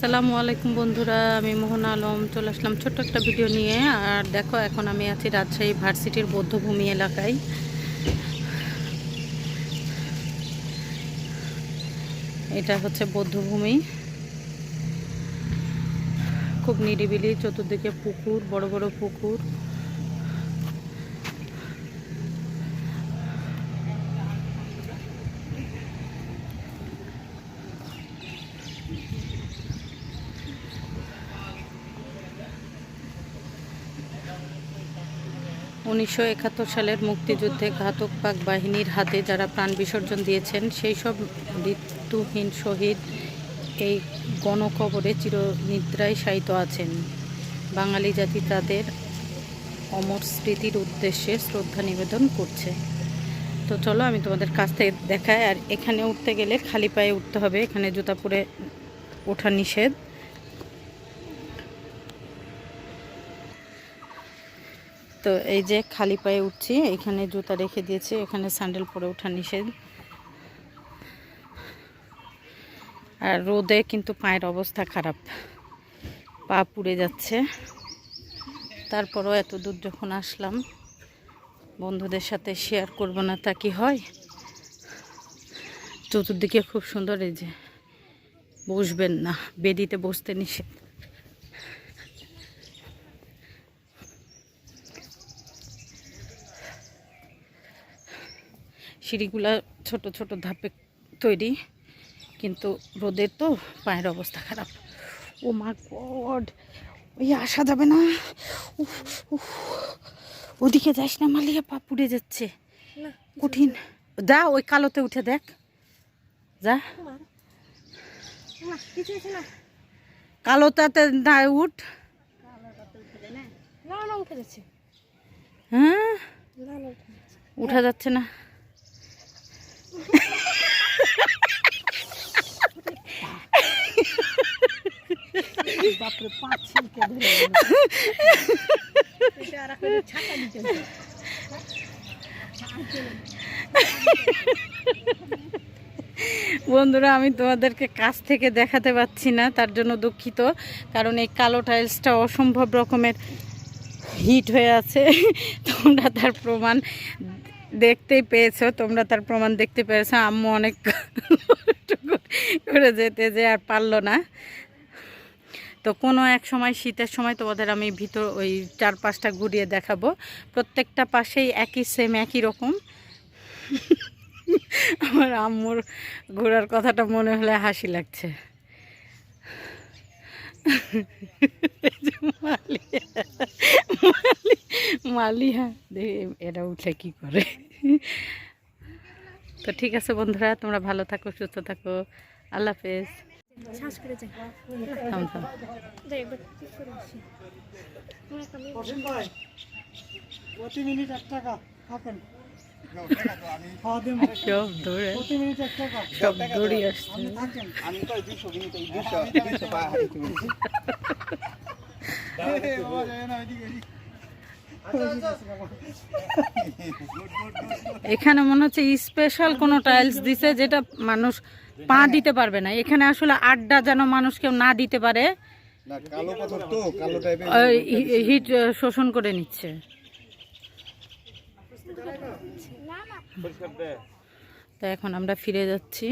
আসসালামু আলাইকুম বন্ধুরা, আমি মোহন আলম। চলে আসলাম ছোট্ট একটা ভিডিও নিয়ে। আর দেখো, এখন আমি আছি রাজশাহী ভার্সিটির বৌদ্ধভূমি এলাকায়। এটা হচ্ছে বৌদ্ধভূমি। খুব নিরিবিলি, চতুর্দিকে পুকুর, বড় বড় পুকুর। উনিশশো একাত্তর সালের মুক্তিযুদ্ধে ঘাতক পাক বাহিনীর হাতে যারা প্রাণ বিসর্জন দিয়েছেন, সেই সব মৃত্যুহীন শহীদ এই গণকবরে চিরনিদ্রায় শায়িত আছেন। বাঙালি জাতি তাদের অমর স্মৃতির উদ্দেশ্যে শ্রদ্ধা নিবেদন করছে। তো চলো আমি তোমাদের কাছ থেকে দেখাই, আর এখানে উঠতে গেলে খালি পায়ে উঠতে হবে, এখানে জুতা পরে ওঠা নিষেধ। তো এই যে খালি পায়ে উঠছি, এখানে জুতা রেখে দিয়েছি, এখানে স্যান্ডেল পরে ওঠা নিষেধ। আর রোদে কিন্তু পায়ের অবস্থা খারাপ। পা পুড়ে যাচ্ছে। তারপরও এত দূর যখন আসলাম, বন্ধুদের সাথে শেয়ার করব না তা কি হয়? চতুর্দিকে খুব সুন্দর এই যে, বসবেন না, বেদিতে বসতে নিষেধ। সিঁড়িগুলা ছোট ছোট ধাপে তৈরি কিন্তু রোদের তো পায়ের অবস্থা খারাপ। ও মা গড ওই আসা যাবে না। ওদিকে যাস না মালিয়া পা পুড়ে যাচ্ছে। কঠিন। যা ওই কালোতে উঠে দেখ। যা। কালোটাতে না উঠ। হ্যাঁ? উঠা যাচ্ছে না বাপরে পাঁচ ছিলকে ধরে এটা আর এখন ছাতা দিতে হবে। বন্ধুরা, আমি তোমাদেরকে কাছ থেকে দেখাতে পাচ্ছি না, তার জন্য দুঃখিত, কারণ এই কালো টাইলসটা অসম্ভব রকমের হিট হয়ে আছে। তোমরা তার প্রমাণ দেখতেই পেয়েছ, তোমরা তার প্রমাণ দেখতে পেয়েছ। আম্মু অনেক করে যেতে যে আর পারল না। তো কোনো এক সময় শীতের সময় তোমাদের আমি ভিতর ওই চার পাঁচটা ঘুরিয়ে দেখাবো। প্রত্যেকটা পাশেই একই সেম একই রকম। আমার আম্মুর ঘোরার কথাটা মনে হলে হাসি লাগছে। মালিয়া এরা উঠে কি করে? তো ঠিক আছে বন্ধুরা, তোমরা ভালো থাকো, সুস্থ থাকো। আল্লাহ হাফেজ। শ্বাস করে যাই। থাম থাম। যাই একবার ঠিক করে আসি। আমার একটা মেয়ে- অসীম ভাই। প্রতি মিনিট এক টাকা থাকেন সব দৌড়ে প্রতি মিনিট এক টাকা। সব দৌড়ি আসছে। আমি তো দুশো দুশো দুশো পা না, ওইদিকে, ওইদিকে। এখানে মনে হচ্ছে স্পেশাল কোনো টাইলস দিছে যেটা মানুষ পা দিতে পারবে না। এখানে আসলে আড্ডা যেন মানুষ কেউ না দিতে পারে হিট শোষণ করে নিচ্ছে। তো এখন আমরা ফিরে যাচ্ছি।